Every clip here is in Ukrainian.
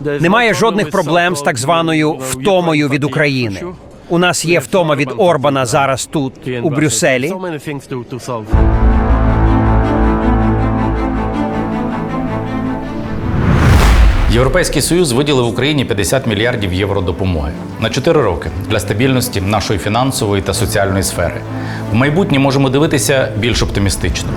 Немає жодних проблем з так званою втомою від України. У нас є втома від Орбана зараз тут, у Брюсселі. Європейський союз виділив Україні 50 мільярдів євро допомоги на 4 роки для стабільності нашої фінансової та соціальної сфери. В майбутнє можемо дивитися більш оптимістично.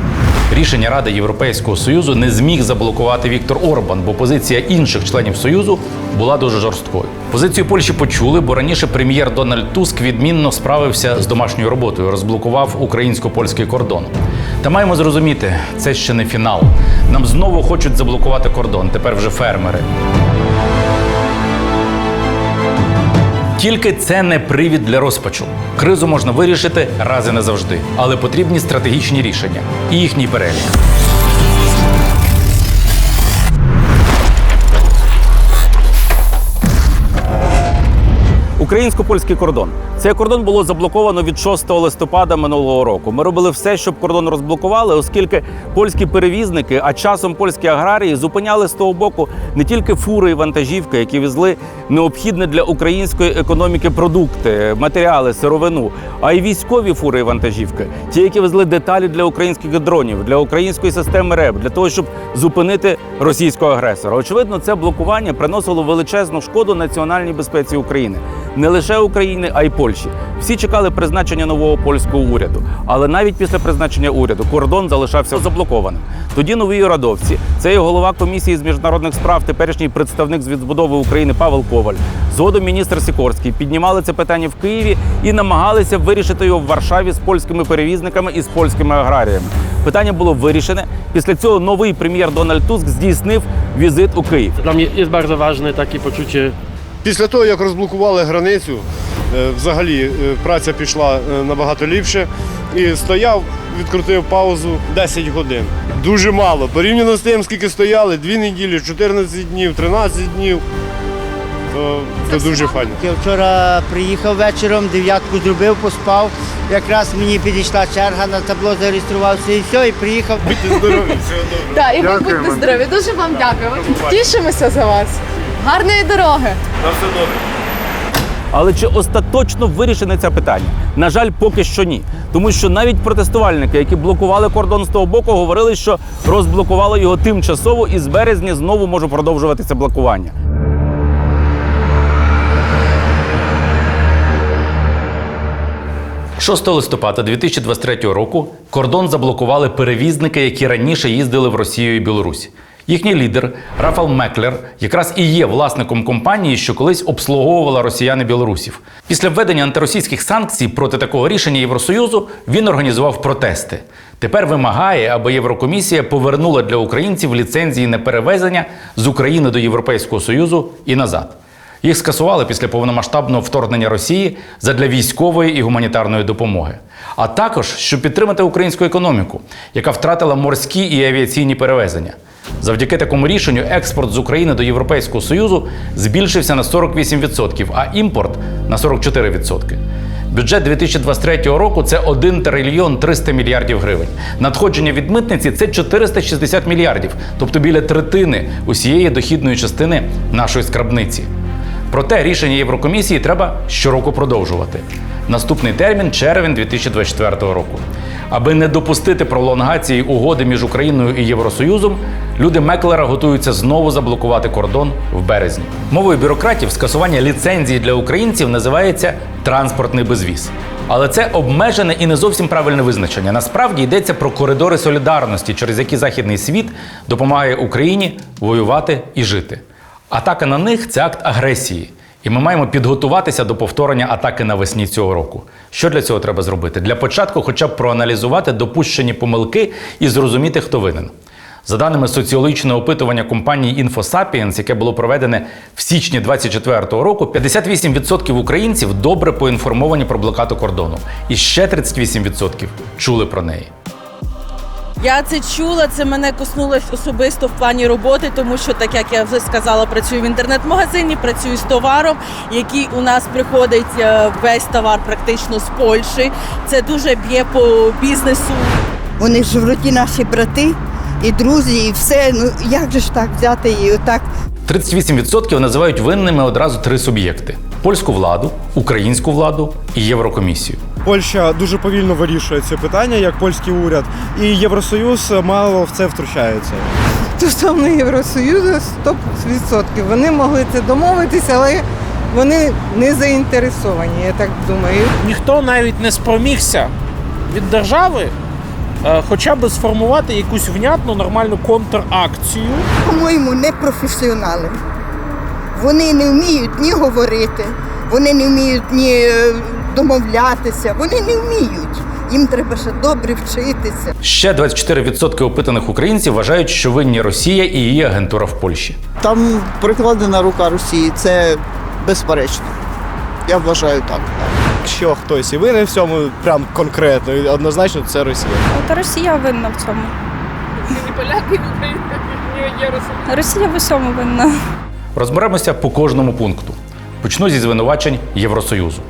Рішення Ради Європейського союзу не зміг заблокувати Віктор Орбан, бо позиція інших членів союзу була дуже жорсткою. Позицію Польщі почули, бо раніше прем'єр Дональд Туск відмінно справився з домашньою роботою, розблокував українсько-польський кордон. Та маємо зрозуміти, це ще не фінал. Нам знову хочуть заблокувати кордон. Тепер вже фермери. Тільки це не привід для розпачу. Кризу можна вирішити раз і назавжди, але потрібні стратегічні рішення і їхній перелік. Українсько-польський кордон. Цей кордон було заблоковано від 6 листопада минулого року. Ми робили все, щоб кордон розблокували, оскільки польські перевізники, а часом польські аграрії зупиняли з того боку не тільки фури і вантажівки, які везли необхідне для української економіки продукти, матеріали, сировину, а й військові фури і вантажівки, ті, які везли деталі для українських дронів, для української системи РЕБ, для того, щоб зупинити російського агресора. Очевидно, це блокування приносило величезну шкоду національній безпеці України, не лише України, а й Польщі. Всі чекали призначення нового польського уряду, але навіть після призначення уряду кордон залишався заблокованим. Тоді нові радовці, це і голова комісії з міжнародних справ, теперішній представник з відбудови України Павел Коваль, згодом міністр Сікорський піднімали це питання в Києві і намагалися вирішити його в Варшаві з польськими перевізниками і з польськими аграріями. Питання було вирішене. Після цього новий прем'єр Дональд Туск здійснив візит у Київ. Dla mnie jest bardzo ważne takie poczucie Після того, як розблокували границю, е, взагалі е, праця пішла е, набагато ліпше. І стояв, відкрутив паузу 10 годин. Дуже мало. Порівняно з тим, скільки стояли, 2 неділі, 14 днів, 13 днів. То це дуже файно. Я вчора приїхав вечором, дев'ятку зробив, поспав. Якраз мені підійшла черга на табло, зареєструвався і все, і приїхав. Будьте здорові, всього доброго. Так, і ви будьте здорові. Дуже вам дякую. Тішимося за вас. Гарної дороги. На все добре. Але чи остаточно вирішене це питання? На жаль, поки що ні. Тому що навіть протестувальники, які блокували кордон з того боку, говорили, що розблокували його тимчасово і з березня знову може продовжуватися блокування. – 6 листопада 2023 року кордон заблокували перевізники, які раніше їздили в Росію і Білорусь. Їхній лідер Рафал Меклер якраз і є власником компанії, що колись обслуговувала росіян білорусів. Після введення антиросійських санкцій проти такого рішення Євросоюзу він організував протести. Тепер вимагає, аби Єврокомісія повернула для українців ліцензії на перевезення з України до Європейського Союзу і назад. Їх скасували після повномасштабного вторгнення Росії задля військової і гуманітарної допомоги, а також щоб підтримати українську економіку, яка втратила морські і авіаційні перевезення. Завдяки такому рішенню експорт з України до Європейського Союзу збільшився на 48%, а імпорт на 44%. Бюджет 2023 року це 1 трильйон 300 мільярдів гривень. Надходження від митниці це 460 мільярдів, тобто біля третини усієї дохідної частини нашої скарбниці. Проте рішення Єврокомісії треба щороку продовжувати. Наступний термін червень 2024 року. Аби не допустити пролонгації угоди між Україною і Євросоюзом, люди Меклера готуються знову заблокувати кордон в березні. Мовою бюрократів скасування ліцензії для українців називається транспортний безвіз. Але це обмежене і не зовсім правильне визначення. Насправді йдеться про коридори солідарності, через які західний світ допомагає Україні воювати і жити. Атака на них це акт агресії. І ми маємо підготуватися до повторення атаки навесні цього року. Що для цього треба зробити? Для початку, хоча б проаналізувати допущені помилки і зрозуміти, хто винен. За даними соціологічного опитування компанії InfoSapiens, яке було проведене в січні 2024 року, 58% українців добре поінформовані про блокаду кордону, і ще 38% чули про неї. Я це чула, це мене коснулось особисто в плані роботи, тому що, так як я вже сказала, працюю в інтернет-магазині, працюю з товаром, який у нас приходить е, весь товар практично з Польщі. Це дуже б'є по бізнесу. Вони ж вроді наші брати і друзі, і все. Ну як же ж так взяти і отак 38% називають винними одразу три суб'єкти: польську владу, українську владу і Єврокомісію. Польща дуже повільно вирішує це питання, як польський уряд, і Євросоюз мало в це втручається. Стосовно Євросоюзу 100% вони могли це домовитися, але вони не заінтересовані, я так думаю. ніхто навіть не спромігся від держави е, хоча б сформувати якусь внятну нормальну контракцію. По-моєму, не професіонали. Вони не вміють ні говорити, вони не вміють ні е, домовлятися, вони не вміють. Їм треба ще добре вчитися. Ще 24% опитаних українців вважають, що винні Росія і її агентура в Польщі. Там прикладена рука Росії, це безперечно. Я вважаю так. Якщо хтось і винен в цьому, прям конкретно, і однозначно це Росія. Та Росія винна в цьому. Не поляки в Україні, ні Євросоюз. Росія в усьому винна. Розберемося по кожному пункту. Почну зі звинувачень Євросоюзу.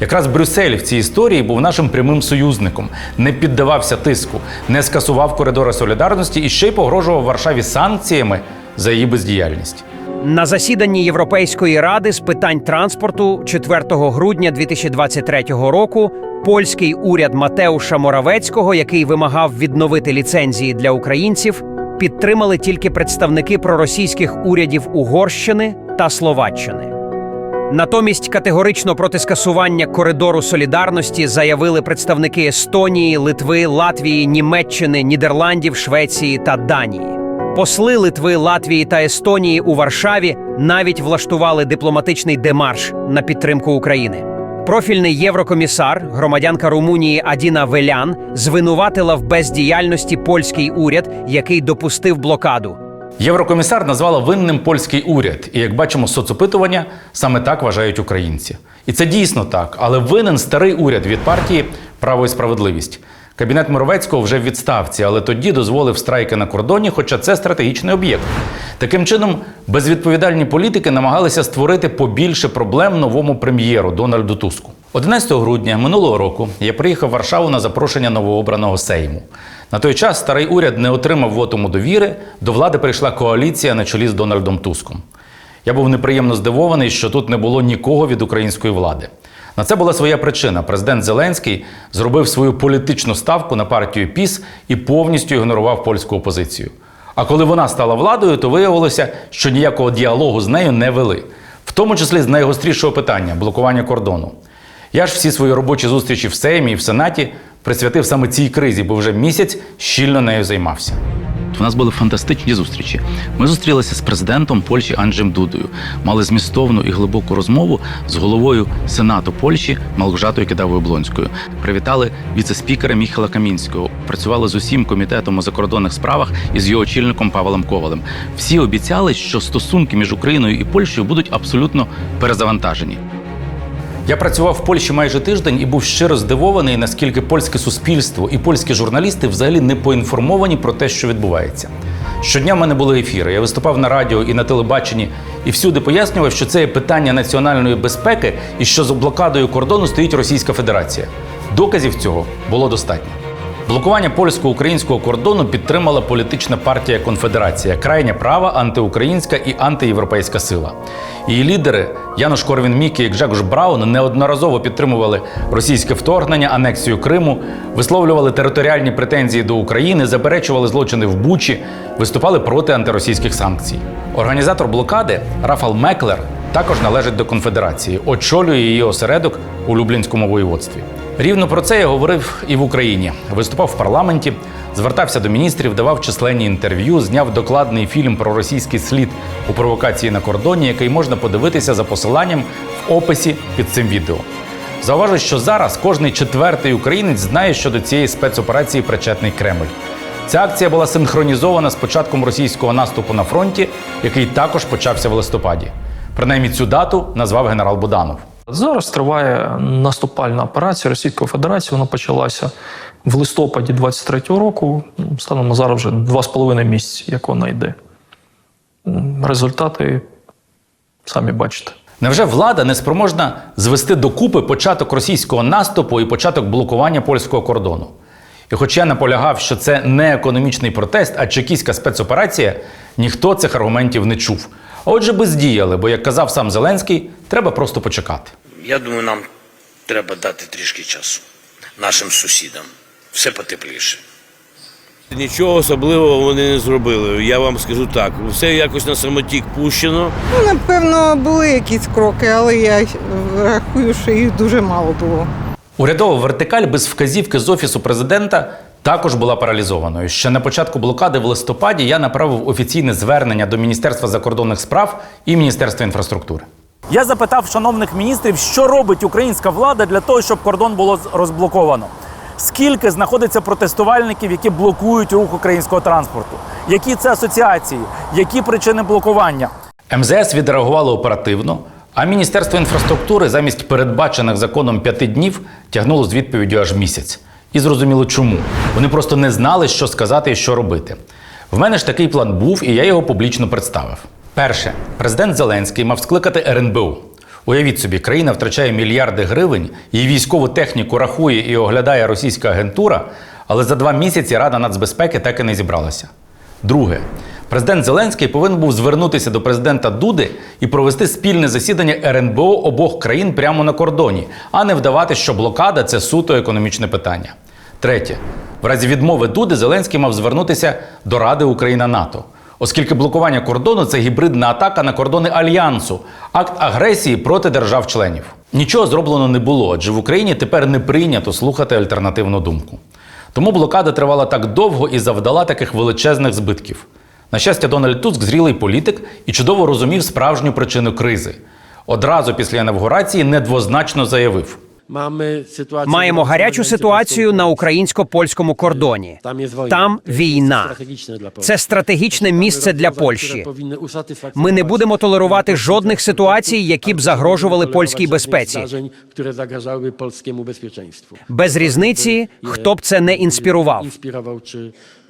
Якраз Брюссель в цій історії був нашим прямим союзником, не піддавався тиску, не скасував коридори солідарності і ще й погрожував Варшаві санкціями за її бездіяльність. На засіданні Європейської ради з питань транспорту 4 грудня 2023 року польський уряд Матеуша Моравецького, який вимагав відновити ліцензії для українців, підтримали тільки представники проросійських урядів Угорщини та Словаччини. Натомість категорично проти скасування коридору солідарності заявили представники Естонії, Литви, Латвії, Німеччини, Нідерландів, Швеції та Данії. Посли Литви, Латвії та Естонії у Варшаві навіть влаштували дипломатичний демарш на підтримку України. Профільний єврокомісар, громадянка Румунії Адіна Велян, звинуватила в бездіяльності польський уряд, який допустив блокаду. Єврокомісар назвала винним польський уряд, і як бачимо, соцопитування саме так вважають українці. І це дійсно так, але винен старий уряд від партії Право і справедливість. Кабінет Моровецького вже в відставці, але тоді дозволив страйки на кордоні, хоча це стратегічний об'єкт. Таким чином, безвідповідальні політики намагалися створити побільше проблем новому прем'єру Дональду Туску. 11 грудня минулого року я приїхав в Варшаву на запрошення новообраного Сейму. На той час старий уряд не отримав вотуму довіри, до влади прийшла коаліція на чолі з Дональдом Туском. Я був неприємно здивований, що тут не було нікого від української влади. На це була своя причина. Президент Зеленський зробив свою політичну ставку на партію ПІС і повністю ігнорував польську опозицію. А коли вона стала владою, то виявилося, що ніякого діалогу з нею не вели, в тому числі з найгострішого питання блокування кордону. Я ж всі свої робочі зустрічі в Сеймі і в Сенаті присвятив саме цій кризі, бо вже місяць щільно нею займався. У нас були фантастичні зустрічі. Ми зустрілися з президентом Польщі Анджем Дудою, мали змістовну і глибоку розмову з головою Сенату Польщі Малгожатою Кидавою Блонською. Привітали віце-спікера Міхала Камінського. Працювали з усім комітетом у закордонних справах і з його очільником Павлом Ковалем. Всі обіцяли, що стосунки між Україною і Польщею будуть абсолютно перезавантажені. Я працював в Польщі майже тиждень і був щиро здивований, наскільки польське суспільство і польські журналісти взагалі не поінформовані про те, що відбувається. Щодня в мене були ефіри. Я виступав на радіо і на телебаченні і всюди пояснював, що це є питання національної безпеки і що за блокадою кордону стоїть Російська Федерація. Доказів цього було достатньо. Блокування польсько-українського кордону підтримала політична партія Конфедерація, крайня права, антиукраїнська і антиєвропейська сила. Її лідери Януш Корвін-Мікі і Гжегош Браун неодноразово підтримували російське вторгнення, анексію Криму, висловлювали територіальні претензії до України, заперечували злочини в Бучі, виступали проти антиросійських санкцій. Організатор блокади Рафал Меклер також належить до конфедерації, очолює її осередок у Люблінському воєводстві. Рівно про це я говорив і в Україні. Виступав в парламенті, звертався до міністрів, давав численні інтерв'ю, зняв докладний фільм про російський слід у провокації на кордоні, який можна подивитися за посиланням в описі під цим відео. Зауважу, що зараз кожний четвертий українець знає, що до цієї спецоперації причетний Кремль. Ця акція була синхронізована з початком російського наступу на фронті, який також почався в листопаді. Принаймні цю дату назвав генерал Буданов. Зараз триває наступальна операція Російської Федерації. Вона почалася в листопаді 23-го року. Станом зараз вже два з половиною місяці, як вона йде. Результати самі бачите. Невже влада не спроможна звести докупи початок російського наступу і початок блокування польського кордону? І хоч я наполягав, що це не економічний протест, а чекійська спецоперація, ніхто цих аргументів не чув. Отже, бездіяли, бо, як казав сам Зеленський, треба просто почекати. Я думаю, нам треба дати трішки часу нашим сусідам. Все потепліше. Нічого особливого вони не зробили. Я вам скажу так. Все якось на самотік пущено. Ну, напевно, були якісь кроки, але я рахую, що їх дуже мало було. Урядова вертикаль без вказівки з офісу президента також була паралізованою. Ще на початку блокади в листопаді я направив офіційне звернення до Міністерства закордонних справ і Міністерства інфраструктури. Я запитав шановних міністрів, що робить українська влада для того, щоб кордон було розблоковано. Скільки знаходиться протестувальників, які блокують рух українського транспорту? Які це асоціації? Які причини блокування? МЗС відреагувало оперативно, а Міністерство інфраструктури замість передбачених законом п'яти днів тягнуло з відповіддю аж місяць. І зрозуміло чому. Вони просто не знали, що сказати і що робити. В мене ж такий план був, і я його публічно представив. Перше, президент Зеленський мав скликати РНБУ. Уявіть собі, країна втрачає мільярди гривень, її військову техніку рахує і оглядає російська агентура, але за два місяці Рада нацбезпеки так і не зібралася. Друге, президент Зеленський повинен був звернутися до президента Дуди і провести спільне засідання РНБО обох країн прямо на кордоні, а не вдавати, що блокада це суто економічне питання. Третє, в разі відмови Дуди Зеленський мав звернутися до Ради Україна НАТО. Оскільки блокування кордону це гібридна атака на кордони альянсу, акт агресії проти держав-членів. Нічого зроблено не було, адже в Україні тепер не прийнято слухати альтернативну думку. Тому блокада тривала так довго і завдала таких величезних збитків. На щастя, Дональд Туск зрілий політик і чудово розумів справжню причину кризи. Одразу після інавгурації недвозначно заявив. Маємо гарячу ситуацію на українсько-польському кордоні. Там є війна. Там Це війна. стратегічне для Польщі. Це стратегічне місце для Польщі. Ми не будемо толерувати жодних ситуацій, які б загрожували польській безпеці. Без різниці, хто б це не інспірував.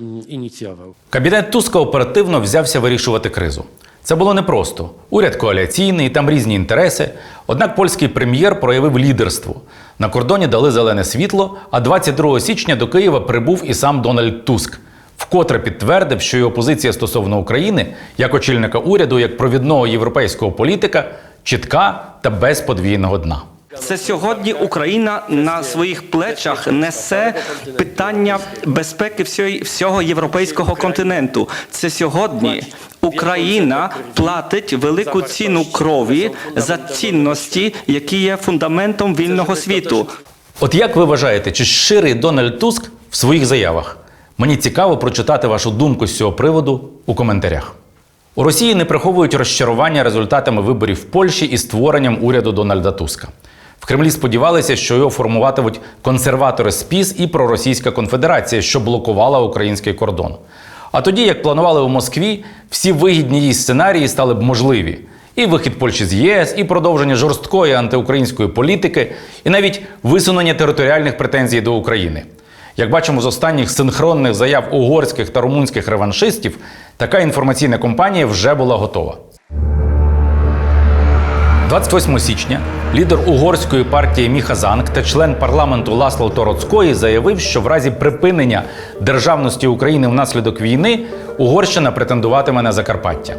Mm. Кабінет Туска оперативно взявся вирішувати кризу. Це було непросто. Уряд коаліційний, там різні інтереси. Однак польський прем'єр проявив лідерство. На кордоні дали зелене світло, а 22 січня до Києва прибув і сам Дональд Туск. Вкотре підтвердив, що його позиція стосовно України, як очільника уряду, як провідного європейського політика, чітка та без подвійного дна. Це сьогодні Україна на своїх плечах несе питання безпеки всього, всього європейського континенту. Це сьогодні Україна платить велику ціну крові за цінності, які є фундаментом вільного світу. От як ви вважаєте, чи щирий Дональд Туск в своїх заявах? Мені цікаво прочитати вашу думку з цього приводу у коментарях. У Росії не приховують розчарування результатами виборів в Польщі і створенням уряду Дональда Туска. В Кремлі сподівалися, що його формуватимуть консерватори з ПІС і проросійська конфедерація, що блокувала український кордон. А тоді, як планували у Москві, всі вигідні їй сценарії стали б можливі. І вихід Польщі з ЄС, і продовження жорсткої антиукраїнської політики, і навіть висунення територіальних претензій до України. Як бачимо з останніх синхронних заяв угорських та румунських реваншистів, така інформаційна кампанія вже була готова. 28 січня лідер угорської партії Міха Занк та член парламенту Ласло Тороцької заявив, що в разі припинення державності України внаслідок війни Угорщина претендуватиме на Закарпаття.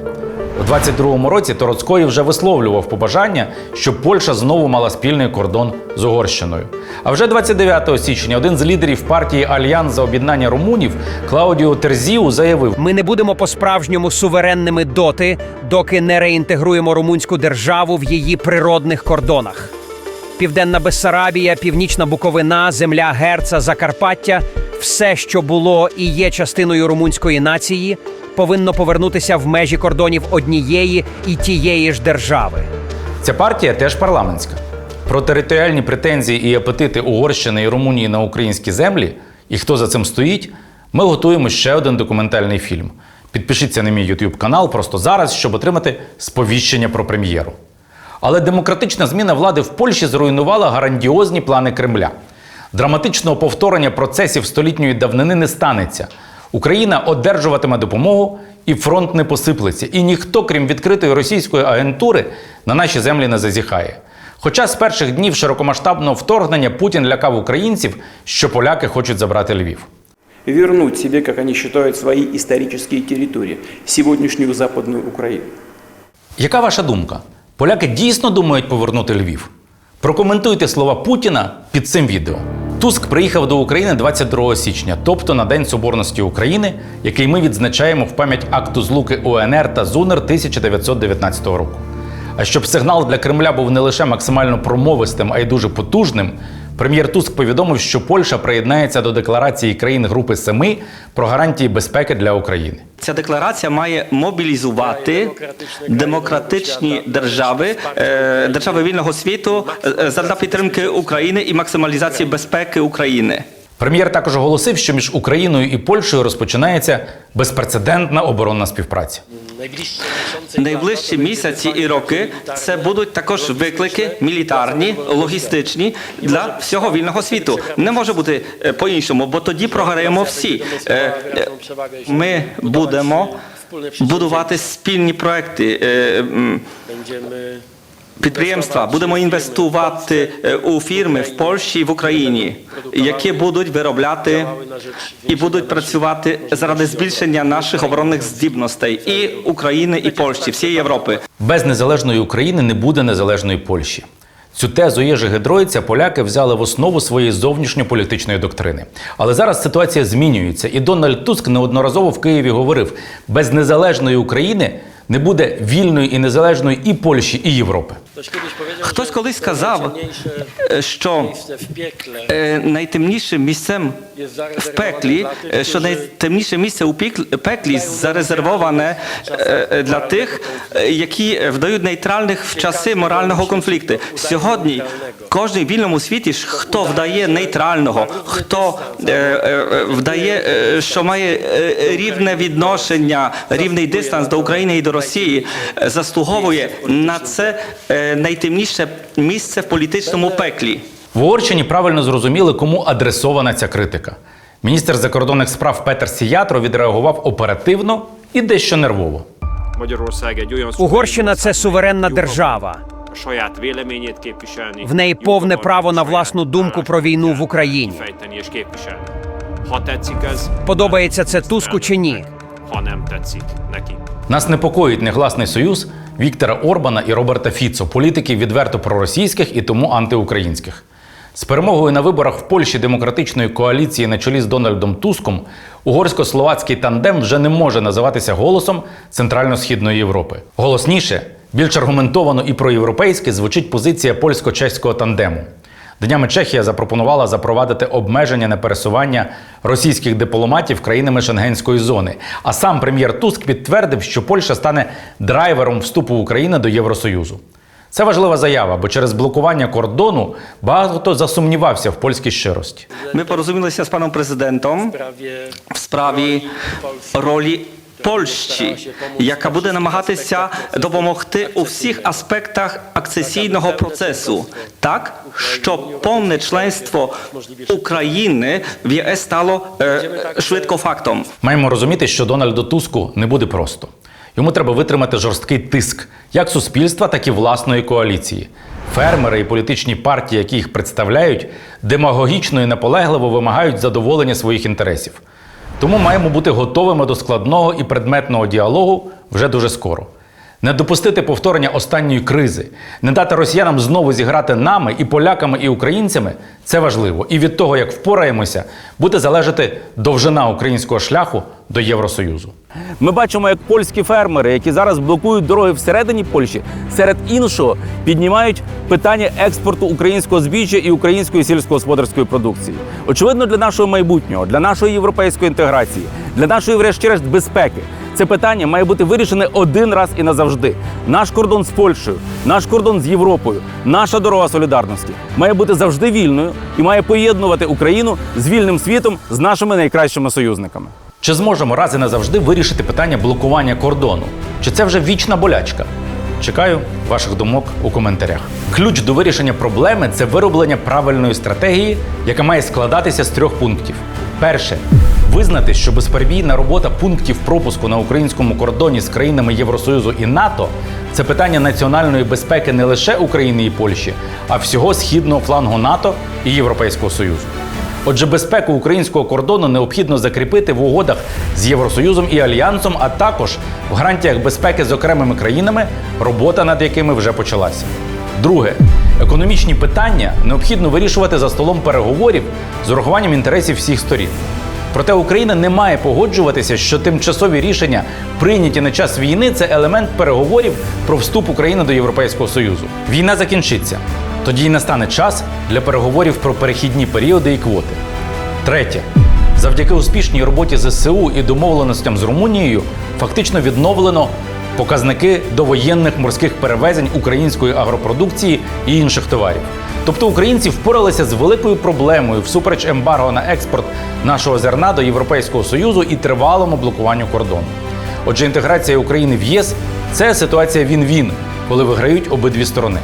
У 22-му році Тороцької вже висловлював побажання, щоб Польща знову мала спільний кордон з Угорщиною. А вже 29 січня один з лідерів партії Альянс за об'єднання румунів Клаудіо Терзіу заявив: Ми не будемо по-справжньому суверенними доти, доки не реінтегруємо румунську державу в її природних кордонах. Південна Бессарабія, Північна Буковина, земля Герца, Закарпаття все, що було і є частиною румунської нації, повинно повернутися в межі кордонів однієї і тієї ж держави. Ця партія теж парламентська. Про територіальні претензії і апетити Угорщини і Румунії на українські землі і хто за цим стоїть, ми готуємо ще один документальний фільм. Підпишіться на мій YouTube канал просто зараз, щоб отримати сповіщення про прем'єру. Але демократична зміна влади в Польщі зруйнувала грандіозні плани Кремля. Драматичного повторення процесів столітньої давнини не станеться. Україна одержуватиме допомогу, і фронт не посиплеться. І ніхто, крім відкритої російської агентури, на наші землі не зазіхає. Хоча з перших днів широкомасштабного вторгнення Путін лякав українців, що поляки хочуть забрати Львів. вернуть себе, как они считают, свои исторические территории, сегодняшнюю Западную Украину. Яка ваша думка? Поляки дійсно думають повернути Львів? Прокоментуйте слова Путіна під цим відео. Туск приїхав до України 22 січня, тобто на День Соборності України, який ми відзначаємо в пам'ять акту злуки УНР та ЗУНР 1919 року. А щоб сигнал для Кремля був не лише максимально промовистим, а й дуже потужним, прем'єр Туск повідомив, що Польща приєднається до декларації країн Групи Семи про гарантії безпеки для України. Ця декларація має мобілізувати демократичні держави, е, держави вільного світу е, задля підтримки України і максималізації безпеки України. Прем'єр також оголосив, що між Україною і Польщею розпочинається безпрецедентна оборонна співпраця. Найближчі місяці і роки це будуть також виклики мілітарні, логістичні для всього вільного світу. Не може бути е, по-іншому, бо тоді програємо всі. Е, е, Ми будемо будувати спільні проекти. Підприємства будемо інвестувати е, у фірми в Польщі і в Україні, які будуть виробляти і будуть працювати заради збільшення наших оборонних здібностей і України, і Польщі, всієї Європи. Без незалежної України не буде незалежної Польщі. Цю тезу Єжи Гедройця поляки взяли в основу своєї зовнішньополітичної доктрини. Але зараз ситуація змінюється, і Дональд Туск неодноразово в Києві говорив: без незалежної України не буде вільної і незалежної і Польщі, і Європи. Хтось колись сказав, е, що е, найтемнішим місцем в пеклі, е, що найтемніше місце у пеклі зарезервоване для тих, які вдають нейтральних в часи морального конфлікту. Сьогодні кожен в вільному світі хто вдає нейтрального, хто вдає, що має рівне відношення, рівний дистанс до України і до Росії, заслуговує на це найтемніше місце в політичному пеклі. В Угорщині правильно зрозуміли, кому адресована ця критика. Міністр закордонних справ Петер Сіятро відреагував оперативно і дещо нервово. Угорщина це суверенна держава. В неї повне право на власну думку про війну в Україні. Подобається це Туску чи ні? Нас непокоїть негласний союз Віктора Орбана і Роберта Фіцо, політиків відверто проросійських і тому антиукраїнських. З перемогою на виборах в Польщі демократичної коаліції на чолі з Дональдом Туском угорсько-словацький тандем вже не може називатися голосом Центрально-східної Європи. Голосніше, більш аргументовано і проєвропейськи звучить позиція польсько-чеського тандему. Днями Чехія запропонувала запровадити обмеження на пересування російських дипломатів країнами Шенгенської зони. А сам прем'єр Туск підтвердив, що Польща стане драйвером вступу України до Євросоюзу. Це важлива заява, бо через блокування кордону багато хто засумнівався в польській щирості. Ми порозумілися з паном президентом в справі ролі Польщі, яка буде намагатися допомогти у всіх аспектах акцесійного процесу, так щоб повне членство України в ЄС стало е, швидко фактом. Маємо розуміти, що Дональду Туску не буде просто. Йому треба витримати жорсткий тиск як суспільства, так і власної коаліції. Фермери і політичні партії, які їх представляють, демагогічно і наполегливо вимагають задоволення своїх інтересів. Тому маємо бути готовими до складного і предметного діалогу вже дуже скоро. Не допустити повторення останньої кризи, не дати росіянам знову зіграти нами і поляками, і українцями це важливо. І від того, як впораємося, буде залежати довжина українського шляху до Євросоюзу. Ми бачимо, як польські фермери, які зараз блокують дороги всередині Польщі, серед іншого піднімають питання експорту українського збіжжя і української сільськогосподарської продукції. Очевидно, для нашого майбутнього, для нашої європейської інтеграції, для нашої, врешті-решт, безпеки. Це питання має бути вирішене один раз і назавжди. Наш кордон з Польщею, наш кордон з Європою, наша дорога солідарності має бути завжди вільною і має поєднувати Україну з вільним світом з нашими найкращими союзниками. Чи зможемо раз і назавжди вирішити питання блокування кордону? Чи це вже вічна болячка? Чекаю ваших думок у коментарях. Ключ до вирішення проблеми це вироблення правильної стратегії, яка має складатися з трьох пунктів. Перше визнати, що безперебійна робота пунктів пропуску на українському кордоні з країнами Євросоюзу і НАТО це питання національної безпеки не лише України і Польщі, а всього східного флангу НАТО і Європейського Союзу. Отже, безпеку українського кордону необхідно закріпити в угодах з Євросоюзом і Альянсом, а також в гарантіях безпеки з окремими країнами, робота над якими вже почалася. Друге, економічні питання необхідно вирішувати за столом переговорів з урахуванням інтересів всіх сторін. Проте Україна не має погоджуватися, що тимчасові рішення, прийняті на час війни, це елемент переговорів про вступ України до Європейського Союзу. Війна закінчиться. Тоді й настане час для переговорів про перехідні періоди і квоти. Третє. Завдяки успішній роботі ЗСУ і домовленостям з Румунією фактично відновлено показники довоєнних морських перевезень української агропродукції і інших товарів. Тобто українці впоралися з великою проблемою всупереч ембарго на експорт нашого зерна до Європейського Союзу і тривалому блокуванню кордону. Отже, інтеграція України в ЄС це ситуація він-він, коли виграють обидві сторони.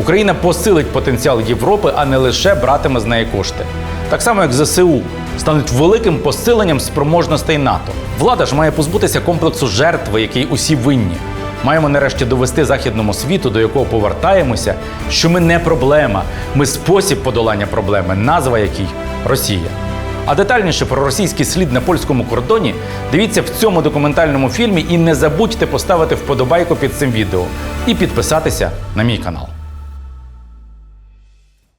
Україна посилить потенціал Європи, а не лише братиме з неї кошти. Так само, як ЗСУ стануть великим посиленням спроможностей НАТО. Влада ж має позбутися комплексу жертви, який усі винні. Маємо нарешті довести західному світу, до якого повертаємося, що ми не проблема, ми спосіб подолання проблеми, назва якій Росія. А детальніше про російський слід на польському кордоні дивіться в цьому документальному фільмі і не забудьте поставити вподобайку під цим відео і підписатися на мій канал.